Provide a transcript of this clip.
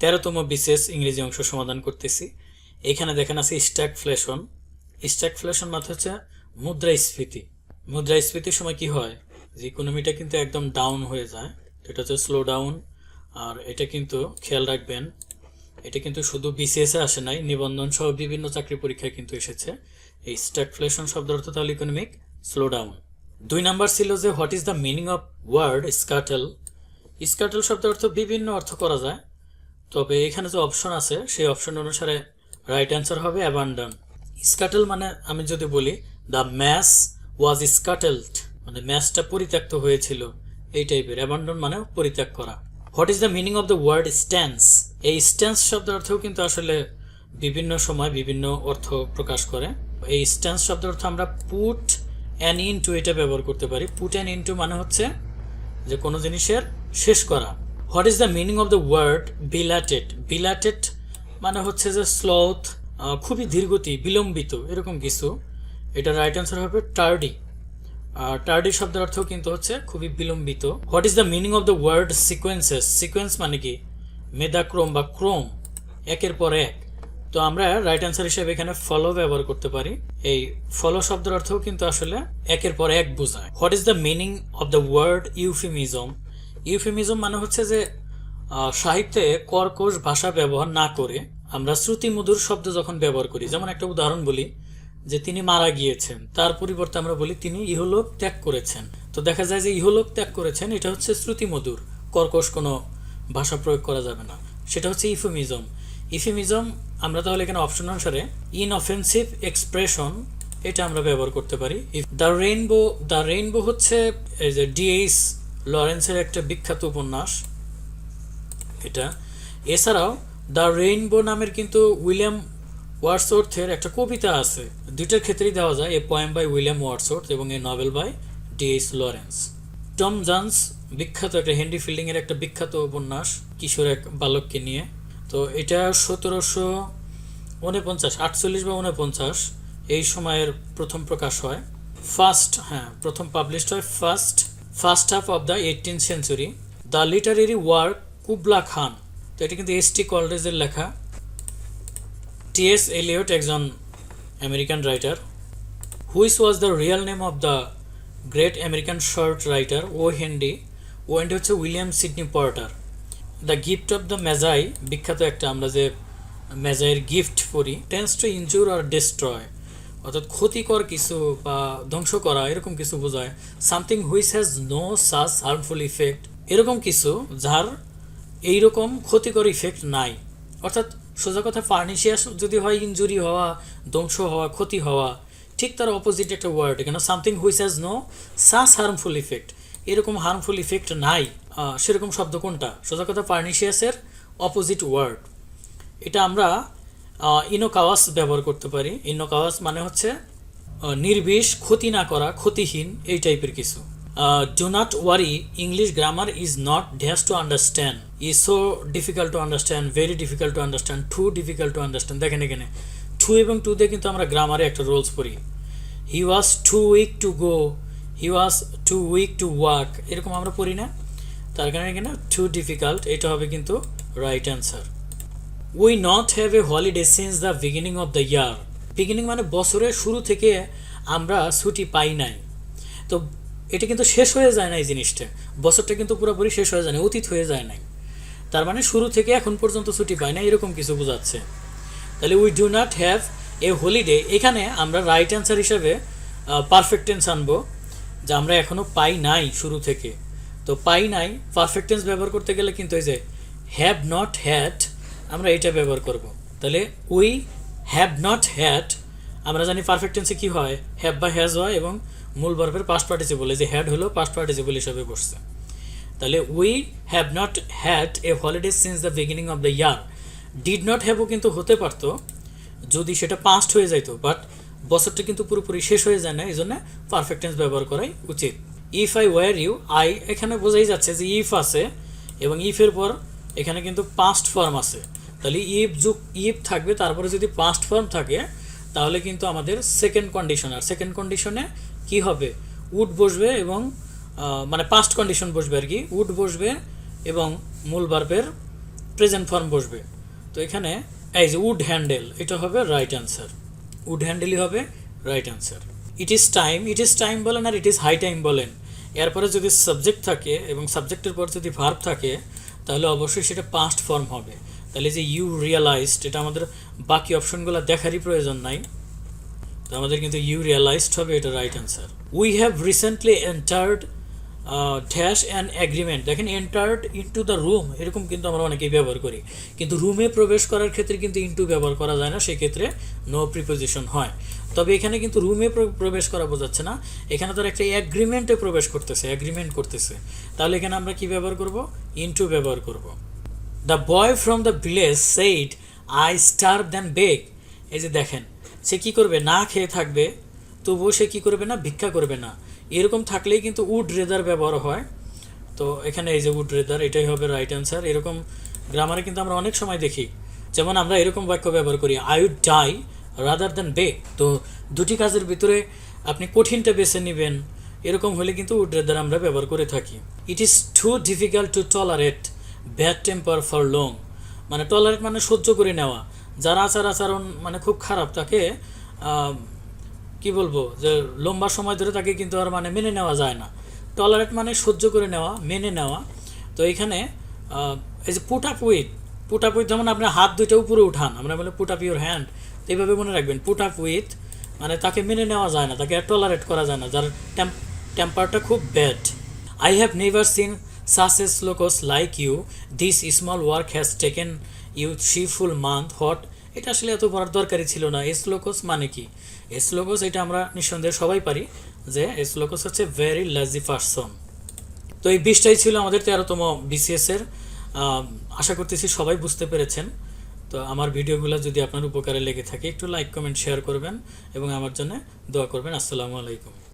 তেরোতম বিশেষ ইংরেজি অংশ সমাধান করতেছি। এখানে দেখেন আছে স্ট্যাকফ্লেশন। স্ট্যাকফ্লেশন মানে হচ্ছে মুদ্রাস্ফীতি। মুদ্রাস্ফীতির সময় কি হয়? যে ইকোনমিটা কিন্তু একদম ডাউন হয়ে যায়। এটা হচ্ছে স্লো ডাউন আর এটা কিন্তু খেয়াল রাখবেন, এটা কিন্তু শুধু বিসিএসে আসে নাই, নিবন্ধন সহ বিভিন্ন চাকরি পরীক্ষায় কিন্তু এসেছে। এই স্ট্যাকফ্লেশন শব্দ অর্থ তাহলে ইকোনমিক স্লো ডাউন দুই নাম্বার ছিল যে what is the meaning of word scuttle scuttle শব্দ অর্থ বিভিন্ন অর্থ করা যায়। তবে এখানে যে অপশন আছে, সেই অপশন অনুসারে রাইট অ্যান্সার হবে অ্যাবান্ডন স্কাটেল মানে আমি যদি বলি দ্য ম্যাস ওয়াজ স্কাটেলড মানে ম্যাচটা পরিত্যক্ত হয়েছিল, এই টাইপের অ্যাবান্ডন মানে পরিত্যাগ করা। What is the meaning of the word stance এই স্ট্যান্স শব্দ অর্থেও কিন্তু আসলে বিভিন্ন সময় বিভিন্ন অর্থ প্রকাশ করে। এই স্ট্যান্স শব্দ অর্থ আমরা পুট অ্যান ইনটু এটা ব্যবহার করতে পারি। পুট অ্যান ইনটু মানে হচ্ছে যে কোনো জিনিসের শেষ করা। What is the meaning of the word belated belated মানে হচ্ছে যে স্লথ খুবই ধীরগতি, বিলম্বিত, এরকম কিছু। এটা রাইট অ্যান্সার হবে টার্ডি টার্ডি শব্দের অর্থ কিন্তু হচ্ছে খুবই বিলম্বিত। What is the meaning of the word sequences sequence মানে কি? মেধাক্রম বা ক্রোম, একের পর এক। তো আমরা রাইট অ্যান্সার হিসেবে এখানে ফলো ব্যবহার করতে পারি। এই ফলো শব্দের অর্থও কিন্তু আসলে একের পর এক বোঝায়। What is the meaning of the word euphemism euphemism মানে হচ্ছে যে সাহিত্যে কর্কশ ভাষা ব্যবহার না করে আমরা শ্রুতিমধুর শব্দ যখন ব্যবহার করি, যেমন একটা উদাহরণ বলি, যে তিনি মারা গিয়েছেন, তার পরিবর্তে আমরা বলি তিনি ইহলোক ত্যাগ করেছেন। তো দেখা যায় যে ইহলোক ত্যাগ করেছেন, এটা হচ্ছে শ্রুতিমধুর, কর্কশ কোনো ভাষা প্রয়োগ করা যাবে না। সেটা হচ্ছে ইফেমিজম ইফেমিজম আমরা তাহলে এখানে অপশন অনুসারে ইনঅফেন্সিভ এক্সপ্রেশন এটা আমরা ব্যবহার করতে পারি। দ্য রেইনবো দ্য রেইনবো হচ্ছে এই যে ডিএইচ লরেন্সের একটা বিখ্যাত উপন্যাস। এটা। এছাড়াও, দ্য রেইনবো নামের কিন্তু উইলিয়াম ওয়ার্ডসওর্থের একটা কবিতা আছে। দুইটার ক্ষেত্রেই দেওয়া যায়, a poem by William Wordsworth এবং a novel by D H Lawrence. Tom Jones, বিখ্যাত একটা হেনরি ফিল্ডিংয়ের একটা বিখ্যাত উপন্যাস, কিশোর এক বালককে নিয়ে। তো এটা সতেরোশো উনপঞ্চাশ, আটচল্লিশ বা উনপঞ্চাশ, এই সময়ের প্রথম প্রকাশ হয়। ফার্স্ট হ্যাঁ প্রথম পাবলিশড হয়। First first half of the eighteen century the literary work Kubla Khan তো এটা কিন্তু এস টি কলরেজের লেখা। টিএস এলিয়ট একজন American writer which was the real name of the great American short writer O Henry O Henry হচ্ছে William Sydney Porter the gift of the Magi বিখ্যাত একটা আমরা যে মেজাইয়ের গিফট পড়ি tends to injure or destroy অর্থাৎ ক্ষতিকর কিছু বা ধ্বংস করা, এরকম কিছু বোঝায়। Something which has no such harmful effect এরকম কিছু যার এইরকম ক্ষতিকর ইফেক্ট নাই। অর্থাৎ সোজা কথা ফার্নিশিয়াস যদি হয় ইনজুরি হওয়া, ধ্বংস হওয়া, ক্ষতি হওয়া, ঠিক তার অপোজিট একটা ওয়ার্ড এখানে something which has no such harmful effect এরকম হার্মফুল ইফেক্ট নাই। সেরকম শব্দ কোনটা? সোজা কথা পার্নিশিয়াসের অপোজিট ওয়ার্ড এটা আমরা ইনোকাওয়াস ব্যবহার করতে পারি। ইনোকাওয়াস মানে হচ্ছে নির্বিষ, ক্ষতি না করা, ক্ষতিহীন, এই টাইপের কিছু। Do not worry English grammar is not dash to understand is so difficult to understand very difficult to understand too difficult to understand দেখেন এখানে টু এবং টু দিয়ে কিন্তু আমরা গ্রামারে একটা রোলস পড়ি। He was too weak to go he was too weak to walk এরকম আমরা পড়ি না। তার কারণে এখানে টু ডিফিকাল্ট এটা হবে কিন্তু right answer we not have a holiday since the beginning of the year beginning মানে বছরের শুরু থেকে আমরা ছুটি পাই নাই। তো এটা কিন্তু শেষ হয়ে যায় না এই জিনিসটা। বছরটা কিন্তু পুরোপুরি শেষ হয়ে যায় না অতীত হয়ে যায় নাই। তার মানে শুরু থেকে এখন পর্যন্ত ছুটি পাই না এরকম কিছু বোঝাচ্ছে। তাহলে we do not have a holiday এখানে আমরা রাইট অ্যান্সার হিসাবে পারফেক্ট টেন্স আনব, যে আমরা এখনও পাই নাই শুরু থেকে। তো পাই নাই পারফেক্ট টেন্স ব্যবহার করতে গেলে কিন্তু এই যে হ্যাভ নট হ্যাড আমরা এটা ব্যবহার করব। তাহলে উই হ্যাভ নট হ্যাড আমরা জানি পারফেক্ট টেন্সে কি হয়? হ্যাভ বা হ্যাজ হয় এবং মূল বর্বের পাস্ট পার্টিসিপল এই যে হ্যাড হলো পাস্ট পার্টিসিপল হিসাবে বসছে। তাহলে we have not had a holiday since the beginning of the year did not হ্যাভও কিন্তু হতে পারতো, যদি সেটা পাস্ট হয়ে যাইতো বাট বছরটা কিন্তু পুরোপুরি শেষ হয়ে যায় না, এই জন্য পারফেক্ট টেন্স ব্যবহার করাই উচিত। If I were you I এখানে বোঝাই যাচ্ছে যে ইফ আছে, এবং ইফের পর এখানে কিন্তু পাস্ট ফর্ম আছে। তাহলে ইফ যুগ ইফ থাকবে, তারপরে যদি পাস্ট ফর্ম থাকে, তাহলে কিন্তু আমাদের সেকেন্ড কন্ডিশন আর সেকেন্ড কন্ডিশনে কি হবে? উড বসবে এবং মানে পাস্ট কন্ডিশন বসবে আর কি। উড বসবে এবং মূল বার্বের প্রেজেন্ট ফর্ম বসবে। তো এখানে, এই যে উড হ্যান্ডেল এটা হবে রাইট অ্যান্সার উড হ্যান্ডেলই হবে right answer it is time it is time বলেন আর ইট ইজ হাই টাইম বলেন। এরপরে যদি সাবজেক্ট থাকে এবং সাবজেক্টের পর যদি ভার্ব থাকে, তাহলে অবশ্যই সেটা পাস্ট ফর্ম হবে। তাহলে যে ইউ রিয়েলাইজড এটা আমাদের বাকি অপশনগুলো দেখারই প্রয়োজন নাই। তো আমাদের কিন্তু ইউ রিয়েলাইজড হবে, এটা right answer we have recently entered dash and agreement দেখেন এন্টার্ড ইনটু দ্য রুম এরকম কিন্তু আমরা অনেকেই ব্যবহার করি। কিন্তু রুমে প্রবেশ করার ক্ষেত্রে কিন্তু ইনটু ব্যবহার করা যায় না, সেক্ষেত্রে নো প্রিপোজিশন হয়। তবে এখানে কিন্তু রুমে প্রবেশ করা বোঝাচ্ছে না। এখানে তার একটা অ্যাগ্রিমেন্টে প্রবেশ করতেছে অ্যাগ্রিমেন্ট করতেছে। তাহলে এখানে আমরা কি ব্যবহার করব? ইনটু ব্যবহার করব। The boy from the village said I starve than beg এই যে দেখেন, সে কি করবে? না খেয়ে থাকবে, তবুও সে কি করবে না, ভিক্ষা করবে না। এরকম থাকলেই কিন্তু উড রেদার ব্যবহার হয়। তো এখানে এই যে উড রেদার এটাই হবে রাইট অ্যান্সার এরকম গ্রামারে কিন্তু আমরা অনেক সময় দেখি। যেমন আমরা এরকম বাক্য ব্যবহার করি I would die rather than beg তো দুটি কাজের ভিতরে আপনি কঠিনটা বেছে নেবেন। এরকম হলে কিন্তু উড রেদার আমরা ব্যবহার করে থাকি। It is too difficult to tolerate bad temper for long মানে টলারেট মানে সহ্য করে নেওয়া। যার আচার আচরণ মানে খুব খারাপ, তাকে কি বলব, যে লম্বা সময় ধরে তাকে কিন্তু আর মানে মেনে নেওয়া যায় না। টলারেট মানে সহ্য করে নেওয়া, মেনে নেওয়া। তো এখানে এই যে put up with put up with যেমন আপনার হাত দুইটা উপরে উঠান, আমরা বলে পুট আপ ইউর হ্যান্ড এইভাবে মনে রাখবেন পুট আপ উইথ মানে তাকে মেনে নেওয়া যায় না, তাকে টলারেট করা যায় না, যার টেম্পারটা খুব bad I have never seen such a slogos like you. This small work has taken you three full month. What? এটা আসলে এত পড়ার দরকারই ছিল না এসলোকোস মানে কি এসলোকোস এটা আমরা নিঃসন্দেহে সবাই পারি যে এসলোকোস হচ্ছে ভেরি লাজি পারসন তো এই বিশটাই ছিল আমাদের তেরোতম বিসিএস এর আশা করতেছি সবাই বুঝতে পেরেছেন তো আমার ভিডিওগুলো যদি আপনার উপকারে লেগে থাকে, একটু লাইক কমেন্ট শেয়ার করবেন এবং আমার জন্য দোয়া করবেন আসসালামু আলাইকুম